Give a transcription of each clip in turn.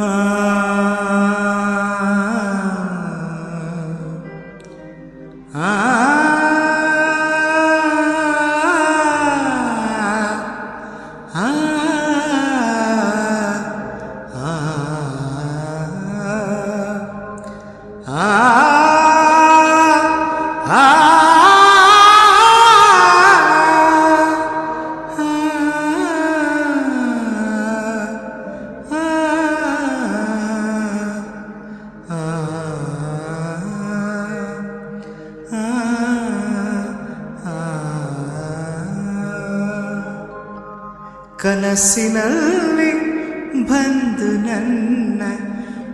Ah. ಕನಸಿನಲ್ಲಿ ಬಂದು ನನ್ನ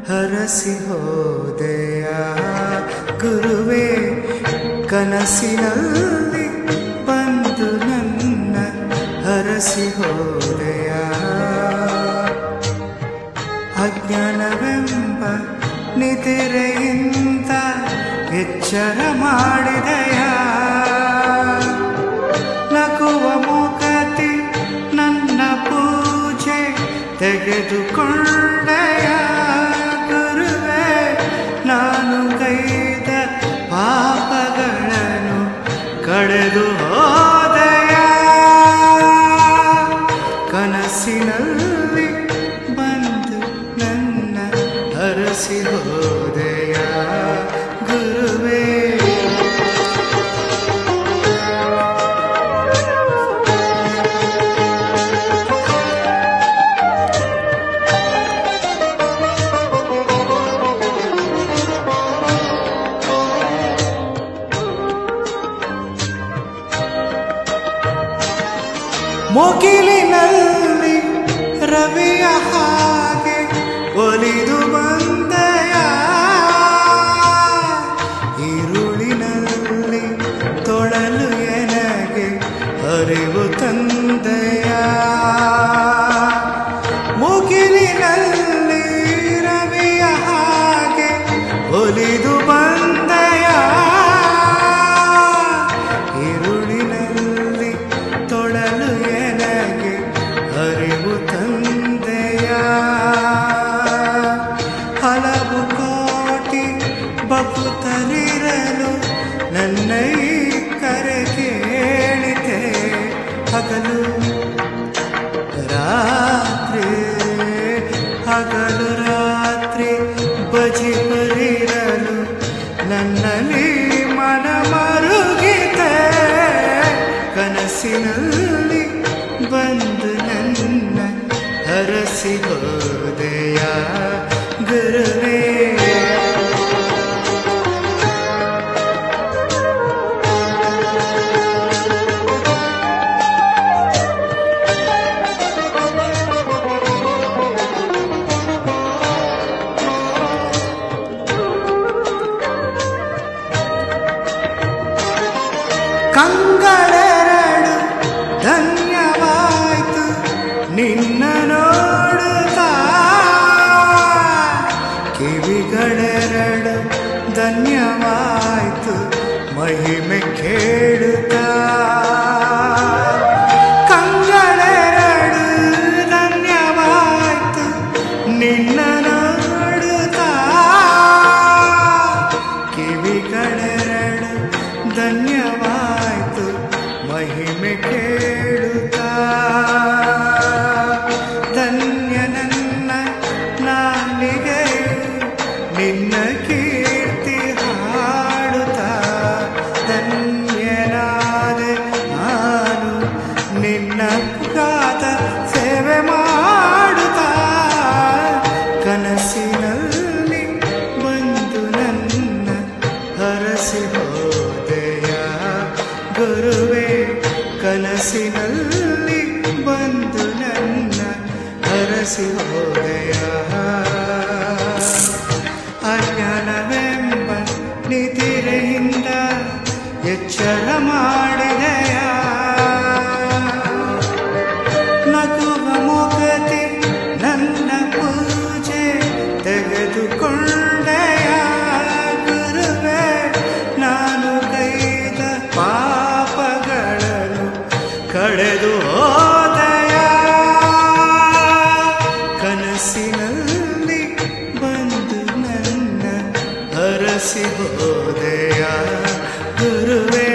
ಹರಸಿ ಹೋದೆಯ? ಗುರುವೇ, ಕನಸಿನಲ್ಲಿ ಬಂದು ನನ್ನ ಹರಸಿ ಹೋದೆಯ? ಅಜ್ಞಾನವೆಂಬ ನಿದಿರೆಯಿಂದ ಎಚ್ಚರ ಮಾಡಿದೆಯ ತೆಗೆದುಕೊಂಡೆಯ ಗುರುವೇ ನಾನು ಕೈದ ಪಾಪಗಳನ್ನು ಕಳೆದು ಮುಗಿಲಿನಲ್ಲಿ ರವಿಯ ಹಾಗೆ ಹಗಲು ಕಂಗಳೆರಡು ಧನ್ಯವಾಯ್ತು ನಿನ್ನ ನೋಡುತ್ತಾ ಕಿವಿಗಳೆರಡು ಧನ್ಯವಾಯ್ತು ಮಹಿಮೆ ಕೇಳುತ್ತಾ ಕಂಗಳೆರಡು ಧನ್ಯವಾಯ್ತು ನಿನ್ನ ನೋಡುತ್ತಾ ಕಿವಿಗಳೆರಡು ಧನ್ಯವಾಯ್ತು ಮಹಿಮೆ ಕೇಳುತ್ತ? ಧನ್ಯ ನನ್ನ ನಾಲಿಗೆ ನಿನ್ನ ಕೀರ್ತಿ ಹಾಡುತ್ತ? ಧನ್ಯನಾದ ನಾನು ನಿನ್ನ ಗಾತ ಸೇವೆ ಮಾಡುತ್ತ? ಕನಸಿನಲ್ಲಿ ಕನಸಿನಲ್ಲಿ ಬಂದು ನನ್ನ ಹರಸಿ ಹೋದಯ ಅಜ್ಞಾನವೆಂಬ ನಿತಿರೆಯಿಂದ ಎಚ್ಚರ ಮಾಡಿದೆಯ. ನಗುವ ಮುಖತಿ ಕಳೆದು ಹೋದೆಯ ಕನಸಿನಲ್ಲಿ ಬಂದು ನನ್ನ ಹರಸಿ ಹೋದೆಯ ಗುರುವೇ.